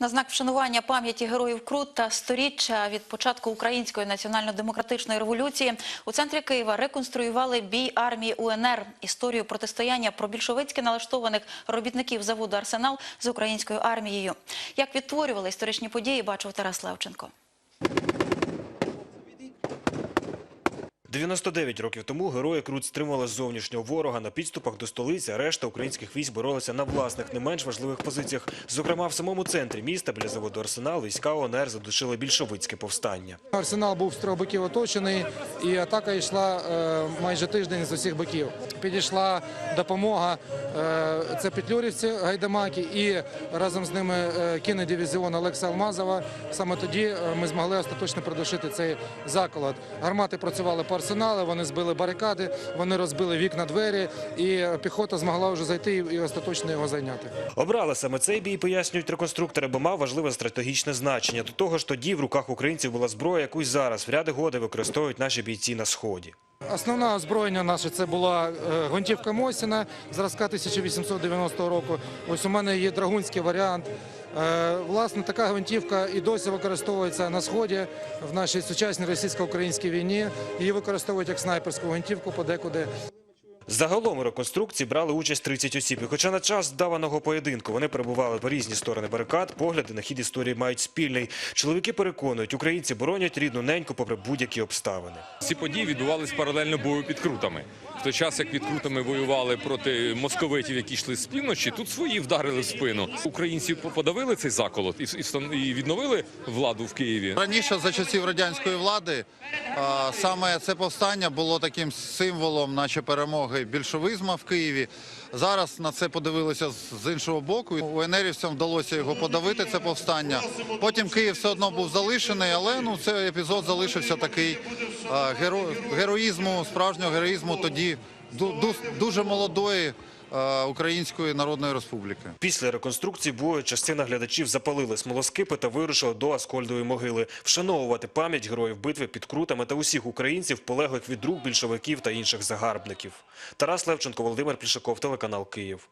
На знак вшанування пам'яті героїв Крут та сторіччя від початку української національно-демократичної революції у центрі Києва реконструювали бій армії УНР, історію протистояння пробільшовицьки налаштованих робітників заводу Арсенал з українською армією. Як відтворювали історичні події, бачив Тарас Левченко. 99 років тому герої Крут стримували зовнішнього ворога на підступах до столиці, а решта українських військ боролися на власних, не менш важливих позиціях. Зокрема, в самому центрі міста біля заводу «Арсенал» війська ОНР задушили більшовицьке повстання. Арсенал був з трьох боків оточений, і атака йшла е, майже тиждень з усіх боків. Підійшла допомога. е, Це петлюрівці гайдамаки і разом з ними е, кінний Олекса Алмазова. Саме тоді е, ми змогли остаточно придушити цей заколот. Гармати працювали по арсеналу, вони збили барикади, вони розбили вікна двері, і піхота змогла вже зайти і остаточно його зайняти. Обрали саме цей бій, пояснюють реконструктори, бо мав важливе стратегічне значення. До того ж, тоді в руках українців була зброя, яку й зараз в ряди годи використовують наші бійці на сході. Основне озброєння наше це була е, гвинтівка Мосіна зразка 1890 року. Ось у мене є драгунський варіант. Е, Власне, така гвинтівка і досі використовується на сході в нашій сучасній російсько-українській війні. Її використовують як снайперську гвинтівку подекуди. Загалом у реконструкції брали участь 30 осіб. І хоча на час даваного поєдинку вони перебували по різні сторони барикад, погляди на хід історії мають спільний. Чоловіки переконують, українці боронять рідну неньку попри будь-які обставини. Ці події відбувались паралельно бою під крутами. В той час, як під крутами воювали проти московитів, які йшли з півночі, тут свої вдарили в спину. Українці подавили цей заколот і, відновили владу в Києві. Раніше за часів радянської влади а, саме це повстання було таким символом, наче перемоги більшовизму в Києві. Зараз на це подивилися з- іншого боку. У енерівцям вдалося його подавити. Це повстання. Потім Київ все одно був залишений, але ну цей епізод залишився такий а, геро, героїзму, справжнього героїзму тоді ду- ду- дуже молодої Української Народної Республіки. Після реконструкції бою частина глядачів запалили смолоскипи та вирушили до Аскольдової могили, вшановувати пам'ять героїв битви під крутами та усіх українців, полеглих від рук більшовиків та інших загарбників. Тарас Левченко, Володимир Плішаков, телеканал Київ.